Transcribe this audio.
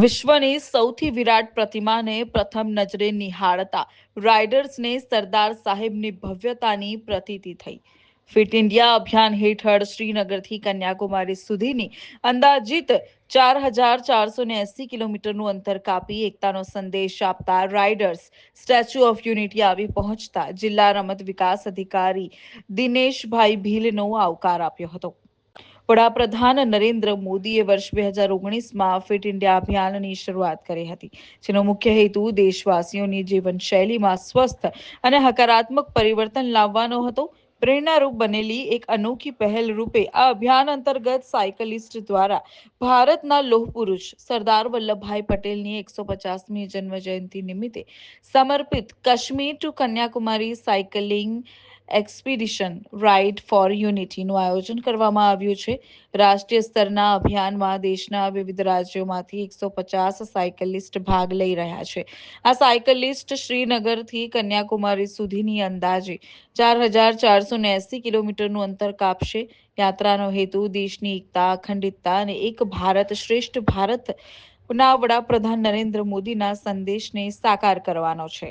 વિશ્વની સૌથી વિરાટ પ્રતિમાને પ્રથમ નજરે નિહાળતા રાઇડર્સને સરદાર સાહેબની ભવ્યતાની પ્રતીતિ થઈ. ફિટ ઇન્ડિયા અભિયાન હેઠળ શ્રીનગરથી કન્યાકુમારી સુધીની અંદાજિત ચાર હજાર ચારસો ને એસી કિલોમીટરનું અંતર કાપી એકતાનો સંદેશ આપતા રાઇડર્સ સ્ટેચ્યુ ઓફ યુનિટી આવી પહોંચતા જિલ્લા રમત વિકાસ અધિકારી દિનેશભાઈ ભીલનો આવકાર આપ્યો હતો. વડાપ્રધાન નરેન્દ્ર મોદીએ વર્ષ બે હજાર ઓગણીસમાં ફિટ ઇન્ડિયા અભિયાનની શરૂઆત કરી હતી, જેનો મુખ્ય હેતુ દેશવાસીઓની જીવનશૈલીમાં સ્વસ્થ અને હકારાત્મક પરિવર્તન લાવવાનો હતો. પ્રેરણારૂપ બનેલી એક અનોખી પહેલ રૂપે આ અભિયાન અંતર્ગત સાયકલિસ્ટ દ્વારા ભારતના લોહ પુરુષ સરદાર વલ્લભભાઈ પટેલની એકસો પચાસમી જન્મ જયંતિ નિમિત્તે સમર્પિત Kashmir to Kanyakumari cycling expedition ride for યુનિટીનું આયોજન કરવામાં આવ્યું છે. રાષ્ટ્રીય સ્તરના અભિયાનમાં દેશના વિવિધ રાજ્યોમાંથી એકસો પચાસ સાયકલિસ્ટ ભાગ લઈ રહ્યા છે. આ સાયકલિસ્ટ શ્રીનગરથી કન્યાકુમારી સુધીની અંદાજે ચાર હજાર ચારસો ને એસી કિલોમીટરનું અંતર કાપશે. યાત્રાનો હેતુ દેશની એકતા, અખંડિતતા અને એક ભારત શ્રેષ્ઠ ભારત ના વડાપ્રધાન નરેન્દ્ર મોદીના સંદેશને સાકાર કરવાનો છે.